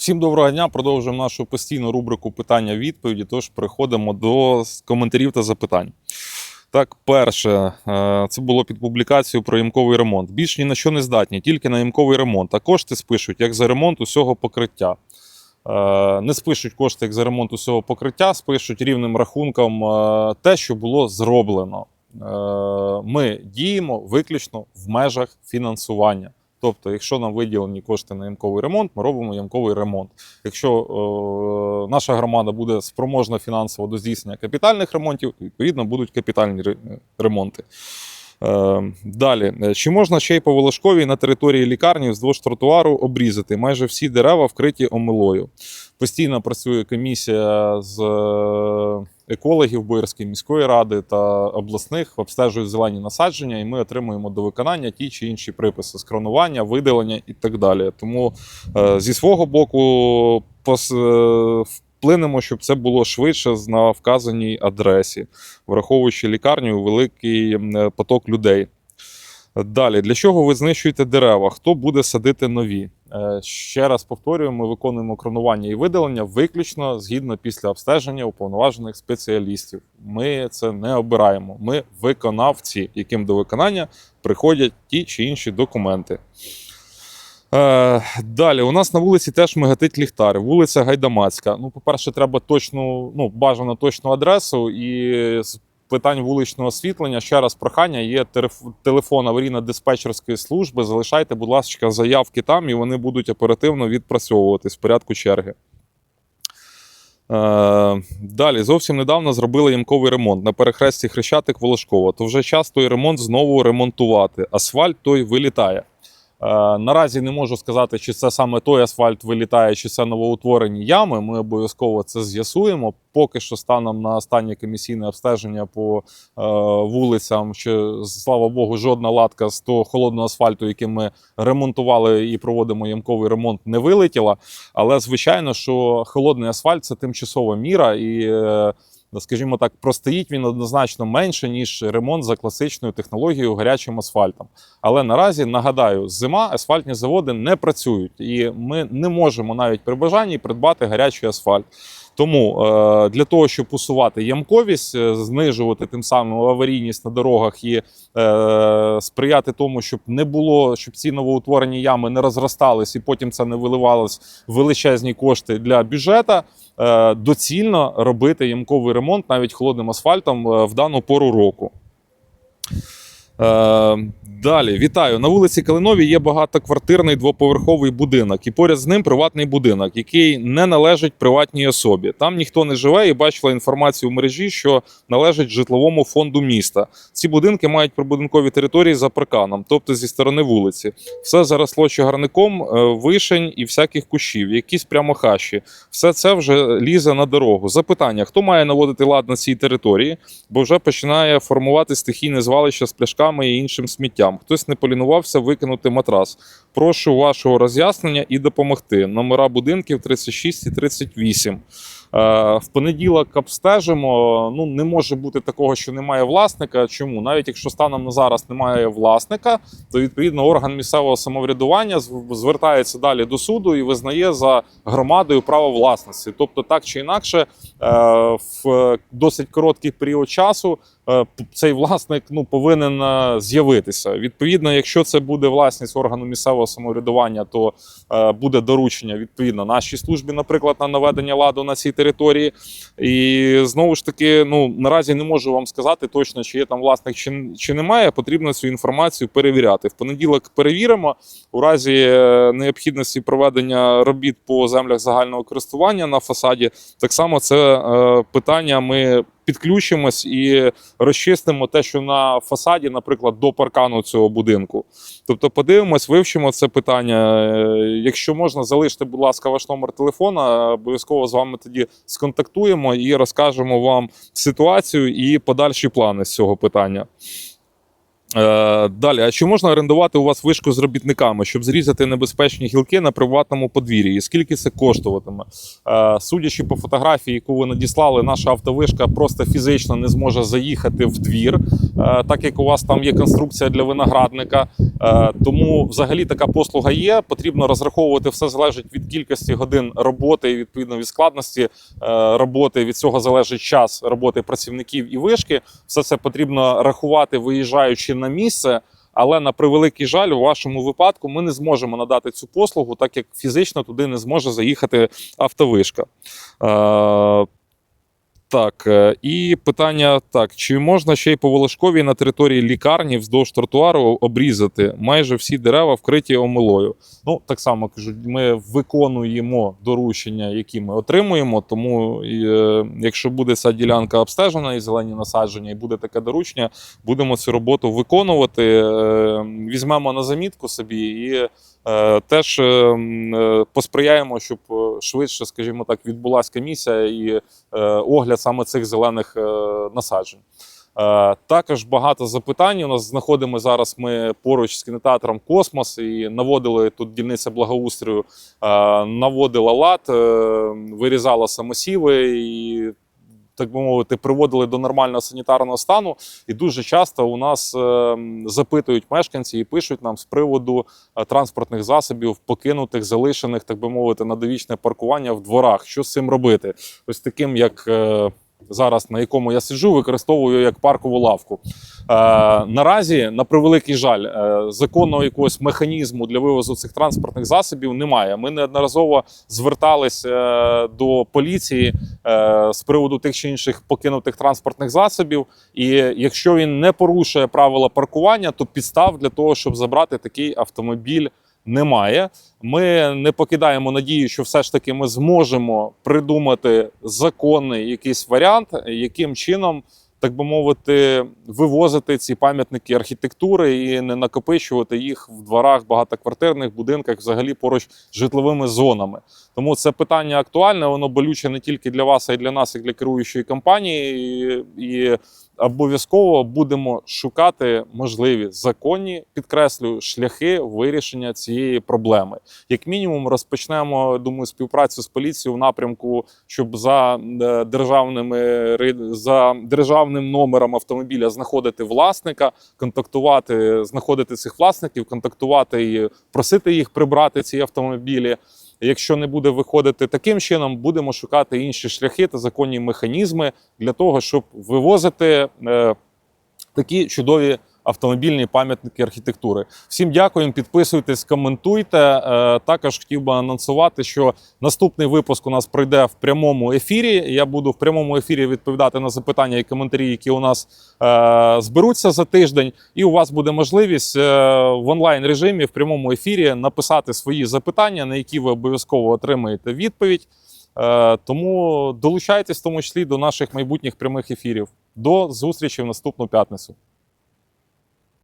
Всім доброго дня. Продовжуємо нашу постійну рубрику питання-відповіді. Тож переходимо до коментарів та запитань. Так, перше, е, це було під публікацією про ямковий ремонт. Більш ні на що не здатні, тільки на ямковий ремонт. А кошти спишуть як за ремонт усього покриття. Е, Не спишуть кошти як за ремонт усього покриття, спишуть рівним рахунком е, те, що було зроблено. Ми діємо виключно в межах фінансування. Тобто, якщо нам виділені кошти на ямковий ремонт, ми робимо ямковий ремонт. Якщо е, наша громада буде спроможна фінансово до здійснення капітальних ремонтів, відповідно будуть капітальні ремонти. Е, далі, чи можна ще й по Волошковій на території лікарні вздовж тротуару обрізати? Майже всі дерева вкриті омилою. Постійно працює комісія з е, екологів Боярської міської ради та обласних, обстежують зелені насадження, і ми отримуємо до виконання ті чи інші приписи з кронування, видалення і так далі. Тому е, зі свого боку е, вплинемо, щоб це було швидше на вказаній адресі, враховуючи лікарню великий поток людей. Далі, для чого ви знищуєте дерева? Хто буде садити нові? Е, Ще раз повторюю, ми виконуємо кронування і видалення виключно згідно після обстеження уповноважених спеціалістів. Ми це не обираємо. Ми виконавці, яким до виконання приходять ті чи інші документи. Е, далі, у нас на вулиці теж мигатить ліхтар. Вулиця Гайдамацька. Ну, по-перше, треба точну, ну, бажано точну адресу і питань вуличного освітлення. Ще раз прохання, є телефон аварійно-диспетчерської служби. Залишайте, будь ласка, заявки там, і вони будуть оперативно відпрацьовуватись в порядку черги. Е, далі, зовсім недавно зробили ямковий ремонт на перехресті Хрещатик Волошкова. То вже час той ремонт знову ремонтувати. Асфальт той вилітає. Е, Наразі не можу сказати, чи це саме той асфальт вилітає, чи це новоутворені ями. Ми обов'язково це з'ясуємо. Поки що станом на останнє комісійне обстеження по е, вулицям, що слава Богу, жодна латка з того холодного асфальту, яким ми ремонтували і проводимо ямковий ремонт, не вилетіла. Але звичайно, що холодний асфальт це тимчасова міра і. Е, Скажімо так, простоїть він однозначно менше, ніж ремонт за класичною технологією гарячим асфальтом. Але наразі нагадаю, зима асфальтні заводи не працюють, і ми не можемо навіть при бажанні придбати гарячий асфальт. Тому е, для того, щоб усувати ямковість, е, знижувати тим самим аварійність на дорогах і е, сприяти тому, щоб не було, щоб ці новоутворені ями не розростались і потім це не виливалось величезні кошти для бюджету, е, доцільно робити ямковий ремонт навіть холодним асфальтом в дану пору року. Е, далі, вітаю. На вулиці Калиновій є багатоквартирний двоповерховий будинок, і поряд з ним приватний будинок, який не належить приватній особі. Там ніхто не живе і бачила інформацію в мережі, що належить житловому фонду міста. Ці будинки мають прибудинкові території за парканом, тобто зі сторони вулиці. Все заросло чагарником, е, вишень і всяких кущів, якісь прямо хащі. Все це вже лізе на дорогу. Запитання: хто має наводити лад на цій території? Бо вже починає формувати стихійне звалище з пляшками і іншим сміттям. Хтось не полінувався викинути матрас. Прошу вашого роз'яснення і допомогти. Номера будинків 36 і 38. Е, В понеділок обстежимо. Ну не може бути такого, що немає власника. Чому? Навіть якщо станом на зараз немає власника, то відповідно орган місцевого самоврядування зв- звертається далі до суду і визнає за громадою право власності. Тобто, так чи інакше, е, в досить короткий період часу е, цей власник ну повинен з'явитися. Відповідно, якщо це буде власність органу місцевого самоврядування, то буде доручення відповідно нашій службі, наприклад, на наведення ладу на цій території. І знову ж таки, ну наразі не можу вам сказати точно, чи є там власник, чи, чи немає. Потрібно цю інформацію перевіряти. В понеділок перевіримо. У разі е, необхідності проведення робіт по землях загального користування на фасаді, так само це е, питання ми. Підключимось і розчистимо те, що на фасаді, наприклад, до паркану цього будинку. Тобто, подивимось, вивчимо це питання. Е, Якщо можна, залиште, будь ласка, ваш номер телефона. Обов'язково з вами тоді сконтактуємо і розкажемо вам ситуацію і подальші плани з цього питання. Е, далі, а чи можна орендувати у вас вишку з робітниками, щоб зрізати небезпечні гілки на приватному подвір'ї? І скільки це коштуватиме? Е, судячи по фотографії, яку ви надіслали, наша автовишка просто фізично не зможе заїхати в двір, е, так як у вас там є конструкція для виноградника. Е, тому взагалі така послуга є. Потрібно розраховувати все залежить від кількості годин роботи і відповідно від складності е, роботи. Від цього залежить час роботи працівників і вишки. Все це потрібно рахувати, виїжджаючи на місце. Але на превеликий жаль, у вашому випадку ми не зможемо надати цю послугу, так як фізично туди не зможе заїхати автовишка. Так, е, і питання так: чи можна ще й по Волошковій на території лікарні вздовж тротуару обрізати майже всі дерева вкриті омилою? Ну, так само кажу, ми виконуємо доручення, які ми отримуємо. Тому, е, якщо буде ця ділянка обстежена і зелені насадження, і буде таке доручення, будемо цю роботу виконувати. Е, візьмемо на замітку собі і теж посприяємо, щоб швидше, скажімо так, відбулася комісія і огляд саме цих зелених е, насаджень. Е, Також багато запитань. У нас знаходимо зараз. Ми поруч з кінотеатром Космос і наводили тут дільниця благоустрою, е, наводила лад, вирізала самосіви і. Так би мовити, приводили до нормального санітарного стану, і дуже часто у нас е, запитують мешканці і пишуть нам з приводу е, транспортних засобів, покинутих, залишених, так би мовити, на довічне паркування в дворах. Що з цим робити? Ось таким, як е, зараз, на якому я сиджу, використовую як паркову лавку. Е, наразі, на превеликий жаль, е, законного якогось механізму для вивозу цих транспортних засобів немає. Ми неодноразово звертались е, до поліції з приводу тих чи інших покинутих транспортних засобів. І якщо він не порушує правила паркування, то підстав для того, щоб забрати такий автомобіль. Немає. Ми не покидаємо надію, що все ж таки ми зможемо придумати законний якийсь варіант, яким чином, так би мовити, вивозити ці пам'ятники архітектури і не накопичувати їх в дворах, багатоквартирних будинках, взагалі поруч з житловими зонами. Тому це питання актуальне, воно болюче не тільки для вас, а й для нас, як для керуючої компанії. І, і обов'язково будемо шукати можливі законні, підкреслюю, шляхи вирішення цієї проблеми. Як мінімум, розпочнемо думаю, співпрацю з поліцією в напрямку, щоб за е, державними за державним номером автомобіля знаходити власника, контактувати, знаходити цих власників, контактувати і просити їх прибрати ці автомобілі. Якщо не буде виходити таким чином, будемо шукати інші шляхи та законні механізми для того, щоб вивозити е, такі чудові автомобільні пам'ятники архітектури. Всім дякуємо, підписуйтесь, коментуйте. Е, також хотів би анонсувати, що наступний випуск у нас пройде в прямому ефірі. Я буду в прямому ефірі відповідати на запитання і коментарі, які у нас е, зберуться за тиждень. І у вас буде можливість е, в онлайн режимі в прямому ефірі написати свої запитання, на які ви обов'язково отримаєте відповідь. Тому долучайтесь в тому числі до наших майбутніх прямих ефірів. До зустрічі в наступну п'ятницю.